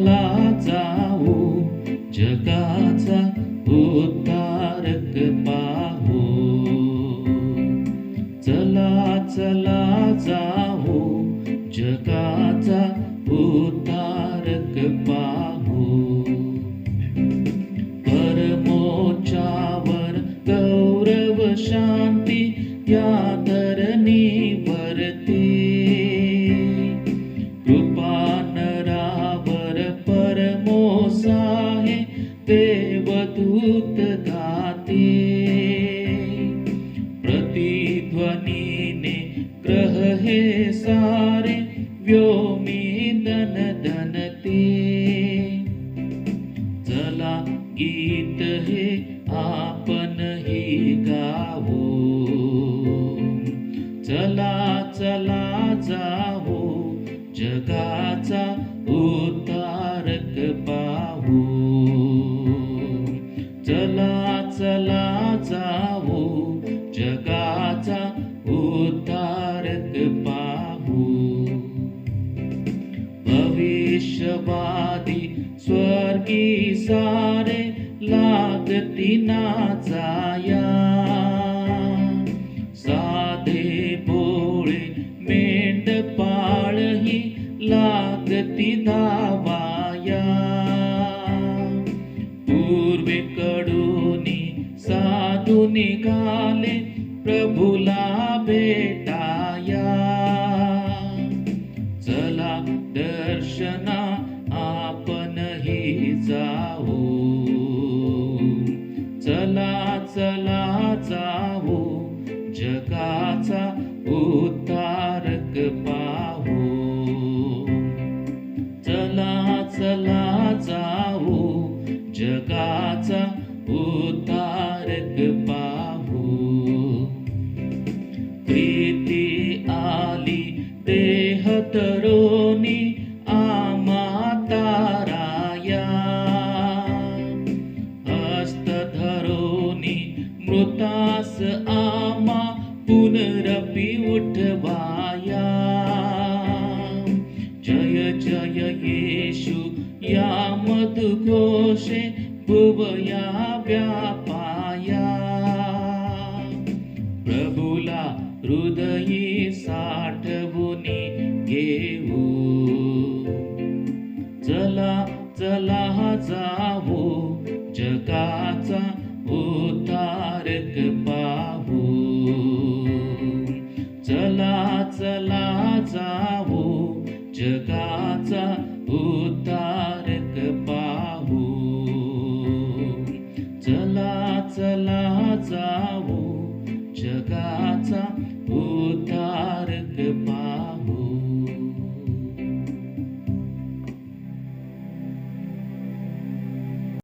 मला जाऊ जगाचा उद्धारक पाहू चला चला जाऊ जगाचा उद्धारक पाहू ते प्रतिध्वनीने ग्रह हे सारे व्योमी दन धनते चला गीत हे आपणही गावो। चला चला जावो जगाचा उतारक पाहू भविष्यवादी स्वर्गी सारे लागती नाचाया साधे भोळे मेंढपाळही लागती दा जाओ चला चला जाओ जगाचा उद्धारक पाहो चला चला जाओ जगाचा उद्धारक पाहो प्रीती आली देह तरोनी. उठवाया. जय जय येशु या मधुघोषे भुवया व्यापाया. प्रभुला हृदयी साठवुनी घेऊ. चला चला जावो जगाचा उतारक तुझा उतारक पाहू. चला चला जा.